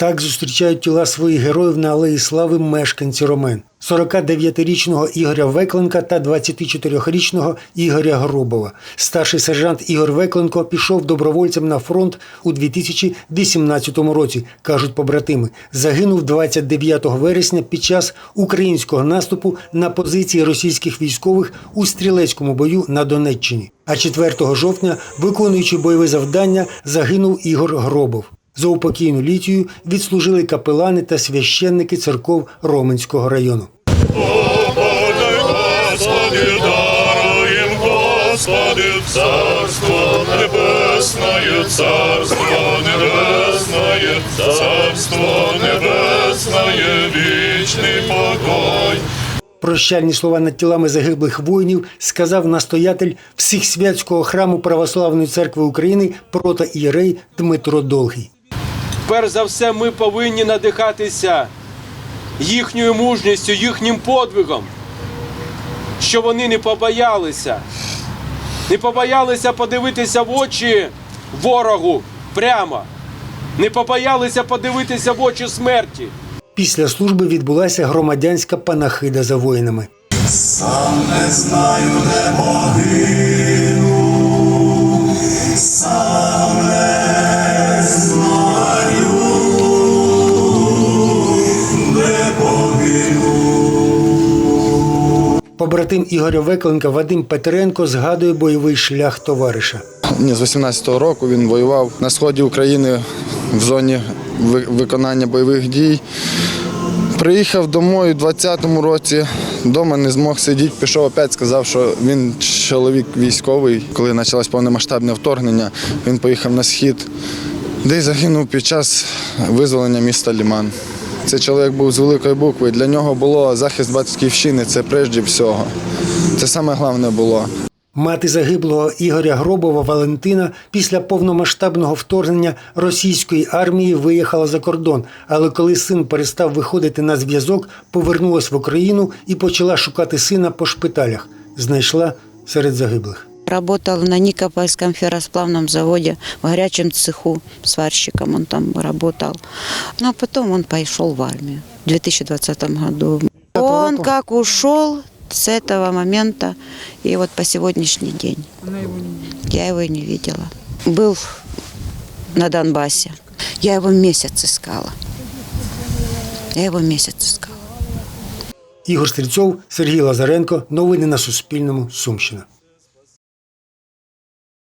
Так зустрічають тіла своїх героїв на Алеї Слави мешканці Ромен. 49-річного Ігоря Векленка та 24-річного Ігоря Гробова. Старший сержант Ігор Векленко пішов добровольцем на фронт у 2018 році, кажуть побратими. Загинув 29 вересня під час українського наступу на позиції російських військових у стрілецькому бою на Донеччині. А 4 жовтня, виконуючи бойове завдання, загинув Ігор Гробов. За упокійну літію відслужили капелани та священники церков Роменського району. Господи, Царство Небесное, Царство Небесное, Царство Небесное, вечный покой. Прощальні слова над тілами загиблих воїнів сказав настоятель Всехсвятського храму Православної церкви України протоієрей Дмитро Долгий. Перш за все, ми повинні надихатися їхньою мужністю, їхнім подвигом, що вони не побоялися, не побоялися подивитися в очі ворогу прямо, не побоялися подивитися в очі смерті. Після служби відбулася громадянська панахида за воїнами. Сам не знаю, де могину, Побратим Ігоря Векленка Вадим Петренко згадує бойовий шлях товариша. З 18-го року він воював на сході України в зоні виконання бойових дій. Приїхав домой у 20-му році, вдома не змог сидіти, пішов опять, сказав, що він чоловік військовий. Коли почалось повномасштабне вторгнення, він поїхав на схід, де й загинув під час визволення міста Ліман. Цей чоловік був з великої букви. Для нього було захист батьківщини, це прежде всього. Це саме головне було. Мати загиблого Ігоря Гробова Валентина після повномасштабного вторгнення російської армії виїхала за кордон. Але коли син перестав виходити на зв'язок, повернулась в Україну і почала шукати сина по шпиталях. Знайшла серед загиблих. Работал на Никопольском ферросплавном заводе в горячем цеху сварщиком он там работал. Ну, а потом он пошел в армию в 2020 году. Он как ушел с этого момента и вот по сегодняшний день. Я его не видела. Был на Донбассе. Я его месяц искала. Я его месяц искала. Ігор Стрільцов, Сергій Лазаренко. Новини на Суспільному. Сумщина.